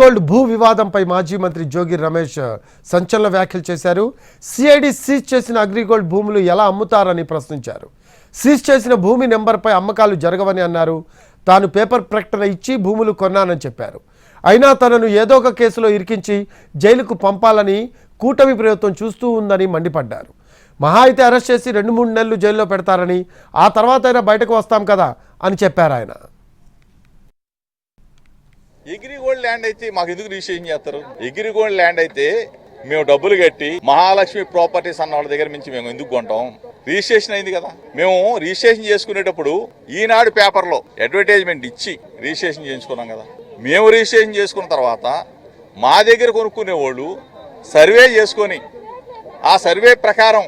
Gold భూ వివాదంపై మాజీ మంత్రి జోగి రమేష్ సంచలన వ్యాఖ్యలు చేశారు. సిఐడి సీజ్ చేసిన అగ్రిగోల్డ్ భూములు ఎలా అమ్ముతారని ప్రశ్నించారు. సీజ్ చేసిన భూమి నెంబర్పై అమ్మకాలు జరగవని అన్నారు. తాను పేపర్ ప్రకటన ఇచ్చి భూములు కొన్నానని చెప్పారు. అయినా తనను ఏదో ఒక కేసులో ఇరికించి జైలుకు పంపాలని కూటమి ప్రభుత్వం చూస్తూ ఉందని మండిపడ్డారు. మహా అయితే అరెస్ట్ చేసి రెండు మూడు నెలలు జైల్లో పెడతారని ఆ తర్వాత అయినా బయటకు వస్తాం కదా అని చెప్పారు ఆయన. ఎగిరిగోల్డ్ ల్యాండ్ అయితే మాకు ఎందుకు రిజిస్ట్రేషన్ చేస్తారు? ఎగిరిగోల్డ్ ల్యాండ్ అయితే మేము డబ్బులు కట్టి మహాలక్ష్మి ప్రాపర్టీస్ అన్న వాళ్ళ దగ్గర నుంచి మేము ఎందుకు కొంటాం? రిజిస్ట్రేషన్ అయింది కదా. మేము రిజిస్ట్రేషన్ చేసుకునేటప్పుడు ఈనాడు పేపర్లో అడ్వర్టైజ్మెంట్ ఇచ్చి రిజిస్ట్రేషన్ చేయించుకున్నాం కదా. మేము రిజిస్ట్రేషన్ చేసుకున్న తర్వాత మా దగ్గర కొనుక్కునే వాళ్ళు సర్వే చేసుకొని ఆ సర్వే ప్రకారం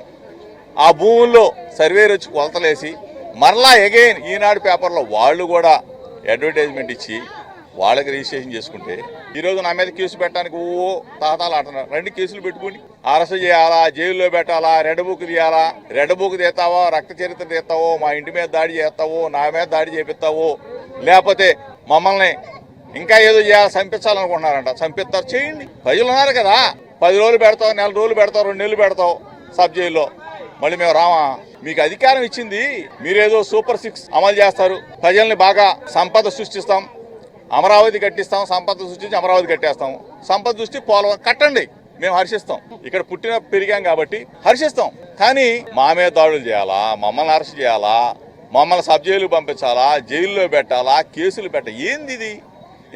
ఆ భూముల్లో సర్వేర్ వచ్చి కొలతలేసి మరలా ఎగైన్ ఈనాడు పేపర్లో వాళ్ళు కూడా అడ్వర్టైజ్మెంట్ ఇచ్చి వాళ్ళకి రిజిస్ట్రేషన్ చేసుకుంటే ఈరోజు నా మీద కేసు పెట్టడానికి ఓ తాతాలు ఆడుతున్నారు. రెండు కేసులు పెట్టుకుని అరెస్ట్ చేయాలా? జైల్లో పెట్టాలా? రెడ్ బుక్ తీయాలా? రెడ్ బుక్ తీస్తావో? రక్త చరిత్ర తీస్తావో? మా ఇంటి మీద దాడి చేస్తావో? నా మీద దాడి చేపిస్తావో? లేకపోతే మమ్మల్ని ఇంకా ఏదో చేయాలి చంపించాలనుకుంటున్నారంట. చంపిస్తారు. చేయండి. ప్రజలు ఉన్నారు కదా. పది రోజులు పెడతావు నెల రోజులు పెడతావు రెండు నెలలు పెడతావు సబ్ జైల్లో. మళ్ళీ మేము రామా? మీకు అధికారం ఇచ్చింది. మీరేదో సూపర్ సిక్స్ అమలు చేస్తారు. ప్రజల్ని బాగా సంపద సృష్టిస్తాం. అమరావతి కట్టిస్తాం సంపద సృష్టించి అమరావతి కట్టేస్తాం. సంపద దృష్టి పోలవరం కట్టండి మేము హర్షిస్తాం. ఇక్కడ పుట్టిన పెరిగాం కాబట్టి హర్షిస్తాం. కానీ మా మీద దాడులు చేయాలా? మమ్మల్ని అరెస్ట్ చేయాలా? మమ్మల్ని సబ్ జైలు పంపించాలా? జైల్లో పెట్టాలా? కేసులు పెట్ట ఏంది ఇది?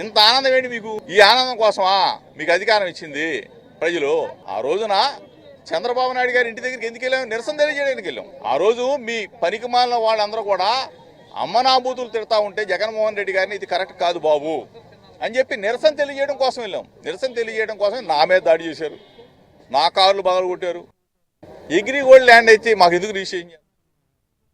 ఇంత ఆనందం ఏంటి మీకు? ఈ ఆనందం కోసమా? మీకు అధికారం ఇచ్చింది. ప్రజలు ఆ రోజున చంద్రబాబు నాయుడు గారి ఇంటి దగ్గరికి ఎందుకు వెళ్ళాం? నిరసన తెలియజేయడానికి వెళ్ళాం. ఆ రోజు మీ పనికి మాలిన వాళ్ళందరూ కూడా అమ్మనాభూతులు తిడతా ఉంటే జగన్మోహన్ రెడ్డి గారిని ఇది కరెక్ట్ కాదు బాబు అని చెప్పి నిరసన తెలియజేయడం కోసం వెళ్ళాం. నిరసన తెలియజేయడం కోసం నా మీద దాడి చేశారు. నా కార్లు బగలు కొట్టారు. ఎగ్రీ గోల్డ్ ల్యాండ్ అయితే మాకు ఎందుకు రిజిస్ట్రేషన్